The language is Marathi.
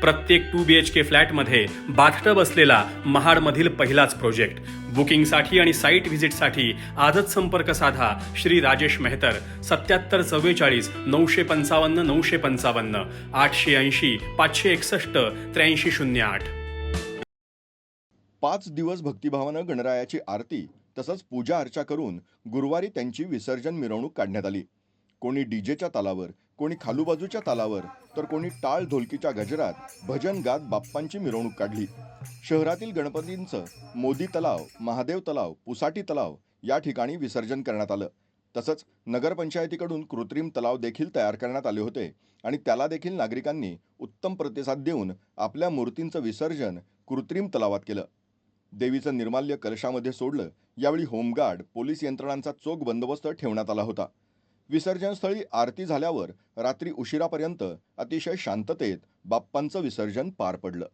प्रत्येक टू बी एच के फ्लॅटमध्ये बाथटब असलेला महाडमधील पहिलाच प्रोजेक्ट. बुकिंगसाठी आणि साईट व्हिजिटसाठी आजच संपर्क साधा श्री राजेश मेहतर. सत्याहत्तर चव्वेचाळीस नऊशे पंचावन्न नऊशे पंचावन्न आठशे ऐंशी पाचशे एकसष्ट त्र्याऐंशी शून्य आठ. पाच दिवस भक्तिभावानं गणरायाची आरती तसंच पूजा अर्चा करून गुरुवारी त्यांची विसर्जन मिरवणूक काढण्यात आली. कोणी डीजेच्या तालावर कोणी खालूबाजूच्या तालावर तर कोणी टाळ ढोलकीच्या गजरात भजन गात बाप्पांची मिरवणूक काढली. शहरातील गणपतींचं मोदी तलाव महादेव तलाव पुसाटी तलाव या ठिकाणी विसर्जन करण्यात आलं. तसंच नगरपंचायतीकडून कृत्रिम तलाव देखील तयार करण्यात आले होते आणि त्याला देखील नागरिकांनी उत्तम प्रतिसाद देऊन आपल्या मूर्तींचं विसर्जन कृत्रिम तलावात केलं. देवीचं निर्माल्य कलशामध्ये सोडलं यावेळी होमगार्ड पोलीस यंत्रणांचा चोख बंदोबस्त ठेवण्यात आला होता. विसर्जनस्थळी आरती झाल्यावर रात्री उशिरापर्यंत अतिशय शांततेत बाप्पांचं विसर्जन पार पडलं.